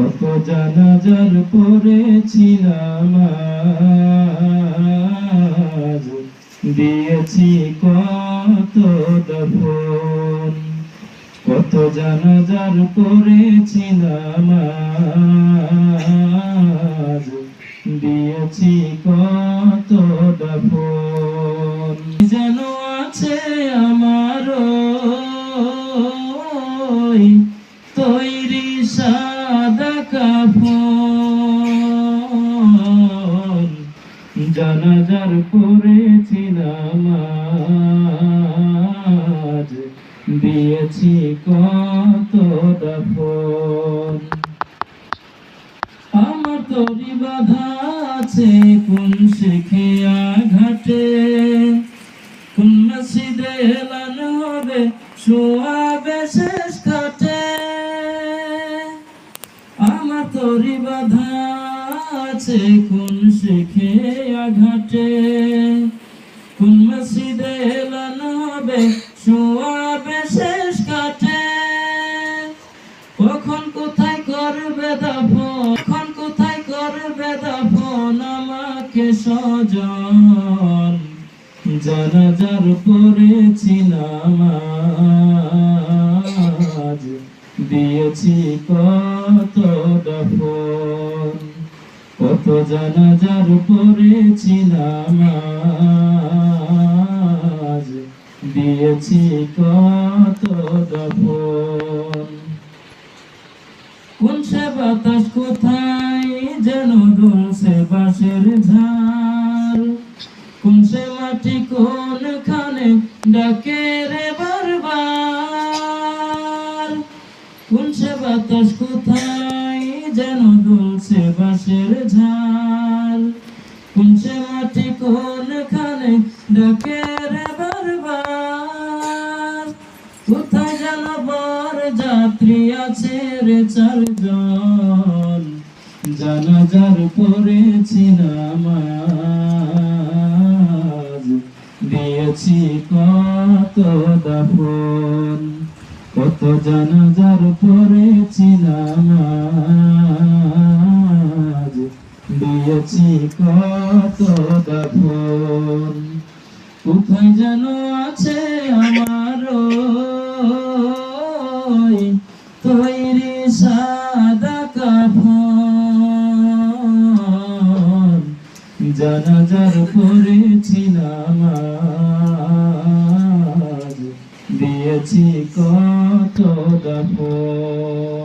কত জানাজার পড়েছিলাম দিয়েছি কত দফন, কত জানাজার পড়েছিলাম দিয়েছি কত দফন যেন আছে আমারও তৈরি সাদা কাফন জানাজার পড়েছিলাম আজ দিয়েছি কত দফন। আমার তরি বাধা আছে, কোন শিখে ঘাটে কোন মসজিদে এলানো হবে শোয়াবে শেষ কাটে তরি বাধা আছে, কোন শিখে ঘাটে কোন মসজিদে এলানো হবে শোয়াবে শেষ কাটে? কখন কোথায় করবে দাফন? কখন কোথায় করবে দাফন? আমাকে সজন। জানাজার পড়েছিলাম আজ দিয়েছি কত দফন, কত জানাজার পড়েছিলাম দিয়েছি কত দফন। কোন সে বাতাস কোথায় যেন দুলছে বাঁশের ঝাড় কোন সে মাটি কোন খানে ডাকে রে বারবার? কোন বাতাস, কোথায় যেন দুলছে বাঁশের কোন সে মাটি কোন খানে ডাকে রে বারবার কোথায় যেন বর যাত্রী আছে রে চারজন? জানাজার পড়েছিলাম আজ দিয়েছি কত দাফন। কত জানাজার পড়েছিলাম আজ। দিয়েছি কত দাফন। কোথায় যেন আছে আমার তৈরি সাদা কাফন। জানাজার করেছিলাম আজ। দিয়েছি কত দাফন।